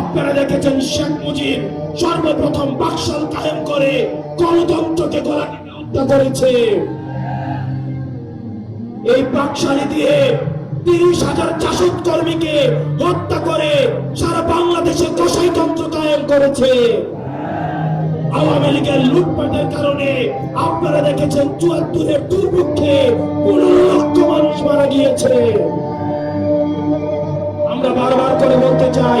আপনারা দেখেছেন শেখ মুজিব সর্বপ্রথম বাকশাল কায়েম করে গণতন্ত্রকে গলা হত্যা করেছে। এই বাকশালী দিয়ে তিরিশ হাজার জাসদ কর্মীকে হত্যা করে সারা বাংলাদেশে কষাইতন্ত্র কায়েম করেছে। আওয়ামী লীগের লুটপাটের কারণে আপনারা দেখেছেন চুয়াত্তরের দুর্ভিক্ষে পনেরো লক্ষ মানুষ মারা গিয়েছে। আমরা বারবার করে বলতে চাই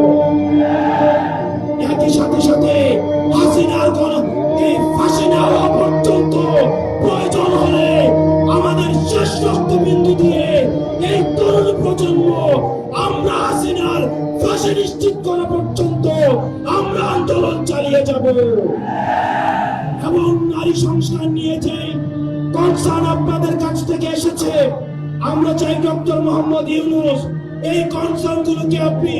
ফাঁসি নিশ্চিত করা পর্যন্ত আমরা আন্দোলন চালিয়ে যাব। এবং নারী সংস্কার নিয়ে যে কনসার্ন আপনাদের কাছ থেকে এসেছে, আমরা চাই ডক্টর মোহাম্মদ ইউনুস এই কনসার্ন গুলোকে আপনি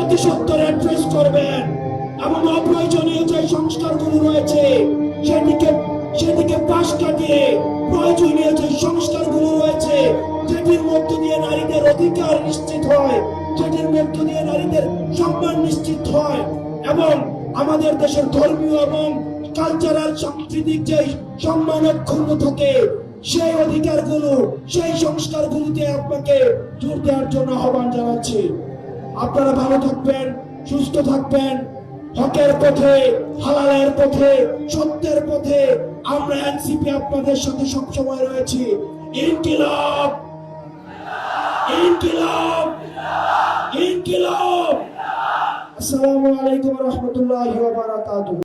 অতি সত্তর অ্যাড্রেস করবেন। এবং অপ্রয়োজনীয় যে সংস্কারগুলো রয়েছে সেদিকে সেদিকে পাশ কাটিয়ে প্রয়োজনীয় যে সংস্কারগুলো রয়েছে, যেটির মধ্য দিয়ে নারীদের অধিকার নিশ্চিত হয় যেটির মধ্য দিয়ে নারীদের সম্মান নিশ্চিত হয় এবং আমাদের দেশের ধর্মীয় এবং কালচারাল সাংস্কৃতিক যে সম্মান অক্ষুণ্ণ থাকে, সেই অধিকারগুলো, সেই সংস্কারগুলোতে আপনাকে জোর দেওয়ার জন্য আহ্বান জানাচ্ছি। আপনারা ভালো থাকবেন, সুস্থ থাকবেন। হকের পথে, হালালের পথে, সত্যের পথে আমরা এনসিপি আপনাদের সাথে সবসময় রয়েছি। ইনকিলাব! ইনকিলাব! ইনকিলাব আসসালামু আলাইকুম রহমতুল্লাহ বারাকাতুহু